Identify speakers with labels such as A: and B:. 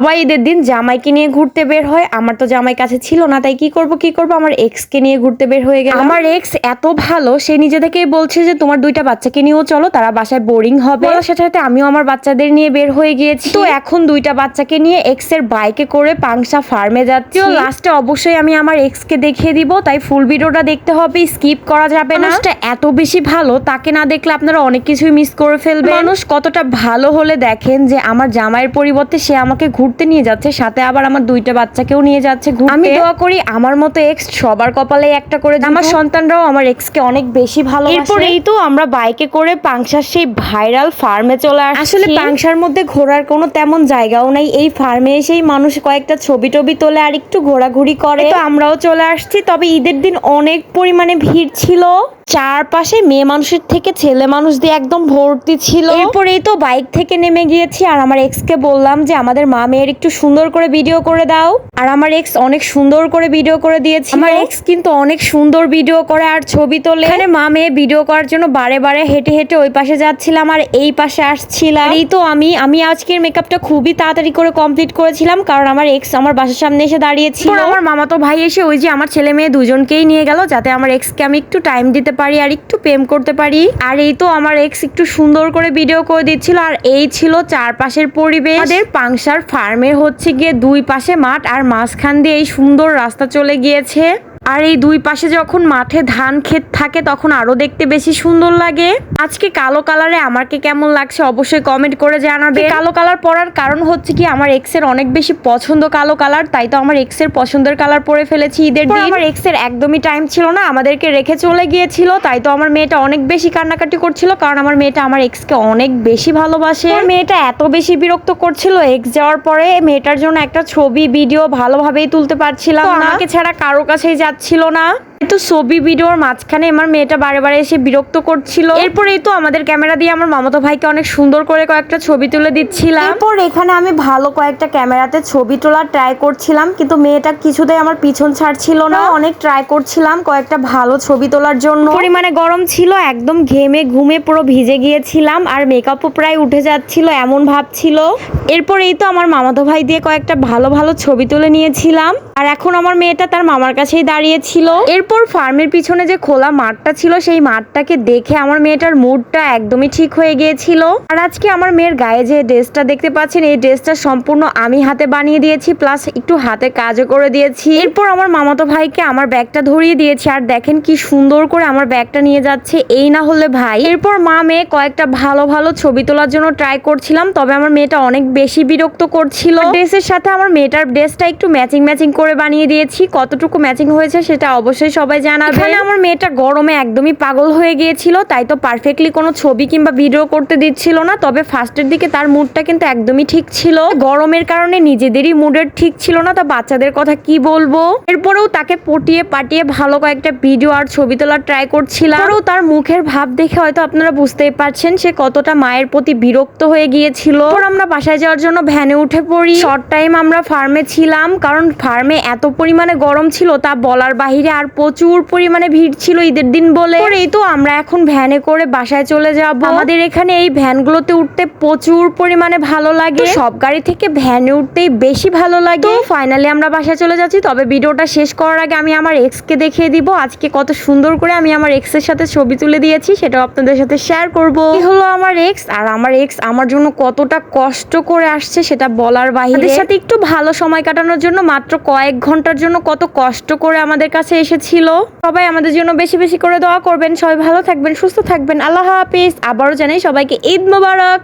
A: সবাই ঈদের দিন জামাইকে নিয়ে ঘুরতে বের হয়। আমার তো জামাই কাছে ছিল না তাই কি করব কি করব? আমার এক্স কে নিয়ে ঘুরতে বের হয়ে গেল। আমার এক্স এত ভালো সে নিজে থেকেই বলছে যে তোমার দুইটা বাচ্চাকে নিয়েও চলো তারা বাসায় বোরিং হবে। সাথে সাথে আমিও আমার বাচ্চাদের নিয়ে বের হয়ে গিয়েছি। তো এখন দুইটা বাচ্চাকে নিয়ে এক্সের বাইকে করে পাংশা ফার্মে যাচ্ছি। তো লাস্টে অবশ্যই আমি আমার এক্স কে দেখিয়ে দিব তাই ফুল ভিডিওটা দেখতে হবে স্কিপ করা যাবে না। এত বেশি ভালো তাকে না দেখলে আপনারা অনেক কিছুই মিস করে ফেলবেন। মানুষ কতটা ভালো হলে দেখেন যে আমার জামাইয়ের পরিবর্তে সে আমাকে ঘুরতে নিয়ে যাচ্ছে সাথে আবার আমার দুইটা বাচ্চাকেও নিয়ে যাচ্ছে আমি দোয়া করি আমার মতো এক্স সবার কপালে একটা করে আমার সন্তানরাও আমার এক্স কে অনেক বেশি ভালো এরপর এই তো আমরা বাইকে করে পাংশার সেই ভাইরাল ফার্মে চলে আসছি। আসলে পাংশার মধ্যে ঘোরার কোনো তেমন জায়গাও নাই। এই ফার্মে এসেই মানুষ কয়েকটা ছবি টবি তোলে আর একটু ঘোরাঘুরি করে। তো আমরাও চলে আসছি তবে ঈদের দিন অনেক পরিমাণে ভিড় ছিল। চারপাশে মেয়ে মানুষের থেকে ছেলে মানুষ দিয়ে একদম ভর্তি ছিল। এরপরেই তো বাইক থেকে নেমে গিয়েছি আর আমার এক্স কে বললাম যে আমাদের মা মেয়ের একটু সুন্দর করে ভিডিও করে দাও। আর আমার এক্স অনেক সুন্দর করে ভিডিও করে দিয়েছে আমার এক্স কিন্তু অনেক সুন্দর ভিডিও করে আর ছবি তোলে। এখানে মা মেয়ে ভিডিও করার জন্য বারে বারে হেঁটে হেঁটে ওই পাশে যাচ্ছিলাম আর এই পাশে আসছিলাম। এই তো আমি আমি আজকের মেকআপটা খুবই তাড়াতাড়ি করে কমপ্লিট করেছিলাম কারণ আমার এক্স আমার বাসার সামনে এসে দাঁড়িয়েছিল। আমার মামাতো ভাই এসে ওই যে আমার ছেলে মেয়ে দুজনকেই নিয়ে গেল যাতে আমার এক্সকে আমি একটু টাইম দিতে পারি আর একটু প্রেম করতে পারি। আর এই তো আমার এক্স একটু সুন্দর করে ভিডিও করে দিচ্ছিল। আর এই ছিল চারপাশের পরিবেশ। আমাদের পাংশার ফার্মে হচ্ছে গিয়ে দুই পাশে মাঠ আর মাঝখান দিয়ে এই সুন্দর রাস্তা চলে গিয়েছে। আর এই দুই পাশে যখন মাঠে ধান ক্ষেত থাকে তখন আরও দেখতে বেশি সুন্দর লাগে। আজকে কালো কালারে আমাকে কেমন লাগছে অবশ্যই কমেন্ট করে জানাবে কালো কালার পরার কারণ হচ্ছে কি আমার এক্সের অনেক বেশি পছন্দ কালো কালার তাই তো আমার এক্সের পছন্দের কালার পরে ফেলেছি ঈদের দিন। আমার এক্সের একদমই টাইম ছিল না আমাদেরকে রেখে চলে গিয়েছিল তাই তো আমার মেয়েটা অনেক বেশি কান্নাকাটি করছিল কারণ আমার মেয়েটা আমার এক্স কে অনেক বেশি ভালোবাসে। মেয়েটা এত বেশি বিরক্ত করছিল এক্স যাওয়ার পরে মেয়েটার জন্য একটা ছবি ভিডিও ভালোভাবেই তুলতে পারছিলাম আমাকে ছাড়া কারও কাছেই যাচ্ছিল না। তো ছবি ভিডিওর মাঝখানে আমার মেয়েটা বারে বারে এসে বিরক্ত করছিল। এরপরেই তো আমাদের ক্যামেরা দিয়ে আমার মামাতো ভাইকে অনেক সুন্দর করে কয়েকটা ছবি তুলে দিচ্ছিলাম। এরপর এখানে আমি ভালো কয়েকটা ক্যামেরাতে ছবি তোলার ট্রাই করছিলাম কিন্তু মেয়েটা কিছুতেই আমার পিছন ছাড়ছিল না। অনেক ট্রাই করছিলাম কয়েকটা ভালো ছবি তোলার জন্য। পরিমাণে গরম ছিল একদম ঘেমে ঘুমে পুরো ভিজে গিয়েছিলাম আর মেকআপও প্রায় উঠে যাচ্ছিল এমন ভাব ছিল। এরপর এই তো আমার মামাতো ভাই দিয়ে কয়েকটা ভালো ভালো ছবি তুলে নিয়েছিলাম আর এখন আমার মেয়েটা তার মামার কাছেই দাঁড়িয়েছিল। এরপর ফার্মের পিছনে যে খোলা মাঠটা ছিল, সেই মাঠটাকে দেখে আমার মেয়েটার মুডটা একদমই ঠিক হয়ে গিয়েছিল। আর আজকে আমার মেয়ের গায়ে যে ড্রেসটা দেখতে পাচ্ছেন, এই ড্রেসটা সম্পূর্ণ আমি হাতে বানিয়ে দিয়েছি, প্লাস একটু হাতে কাজও করে দিয়েছি। এরপর আমার মামাতো ভাইকে আমার ব্যাগটা ধরিয়ে দিয়েছি, আর দেখেন কি সুন্দর করে আমার ব্যাগটা নিয়ে যাচ্ছে, এই না হলে ভাই। এরপর মা মেয়ে কয়েকটা ভালো ভালো ছবি তোলার জন্য ট্রাই করছিলাম, তবে আমার মেয়েটা অনেক বেশি বিরক্ত করছিল। ড্রেসের সাথে আমার মেয়েটার ড্রেসটা একটু ম্যাচিং ম্যাচিং করে বানিয়ে দিয়েছি, কতটুকু ম্যাচিং হয়েছে সেটা অবশ্যই সবাই জানাবে এখানে আমার মেয়েটা গরমে একদমই পাগল হয়ে গিয়েছিল, তাই তো পারফেক্টলি কোনো ছবি কিংবা ভিডিও করতে দিচ্ছিল না, তবে ফার্স্টের দিকে তার মুডটা কিন্তু একদমই ঠিক ছিল। গরমের কারণে নিজেদেরই মুডের ঠিক ছিল না, তা বাচ্চাদের কথা কি বলব? এরপরেও তাকে পটিয়ে পাটিয়ে ভালো কয়েকটা ভিডিও আর ছবি তোলার ট্রাই করছিলাম। এরপরেও তার মুখের ভাব দেখে হয়তো আপনারা বুঝতেই পারছেন, সে কতটা মায়ের প্রতি বিরক্ত হয়ে গিয়েছিল। আমরা বাসায় যাওয়ার জন্য ভ্যানে উঠে পড়ি। শর্ট টাইম আমরা ফার্মে ছিলাম, কারণ ফার্মে এত পরিমাণে গরম ছিল, তা বলার বাহিরে আর প্রচুর পরিমাণে ভিড় ছিল ঈদের দিন বলে। এই তো আমরা এখন ভ্যানে করে বাসায় চলে যাব। আমাদের এখানে এই ভ্যানগুলোতে উঠতে প্রচুর পরিমাণে ভালো লাগে। সব গাড়ি থেকে ভ্যানে উঠতেই বেশি ভালো লাগে। ফাইনালি আমরা বাসায় চলে যাচ্ছি তবে ভিডিওটা শেষ করার আগে আমি আমার এক্স কে দেখিয়ে দিব। আজকে কত সুন্দর করে আমি আমার এক্সের সাথে ছবি তুলে দিয়েছি সেটাও আপনাদের সাথে শেয়ার করব। এই হলো আমার এক্স আর আমার এক্স আমার জন্য কতটা কষ্ট করে আসছে সেটা বলার বাইরে। সাথে একটু ভালো সময় কাটানোর জন্য মাত্র কয়েক ঘণ্টার জন্য কত কষ্ট করে আমাদের কাছে এসেছিল। সবাই আমাদের জন্য বেশি বেশি করে দোয়া করবেন। সবাই ভালো থাকবেন, সুস্থ থাকবেন। আল্লাহ হাফিজ। আবারও জানাই সবাইকে ঈদ মোবারক।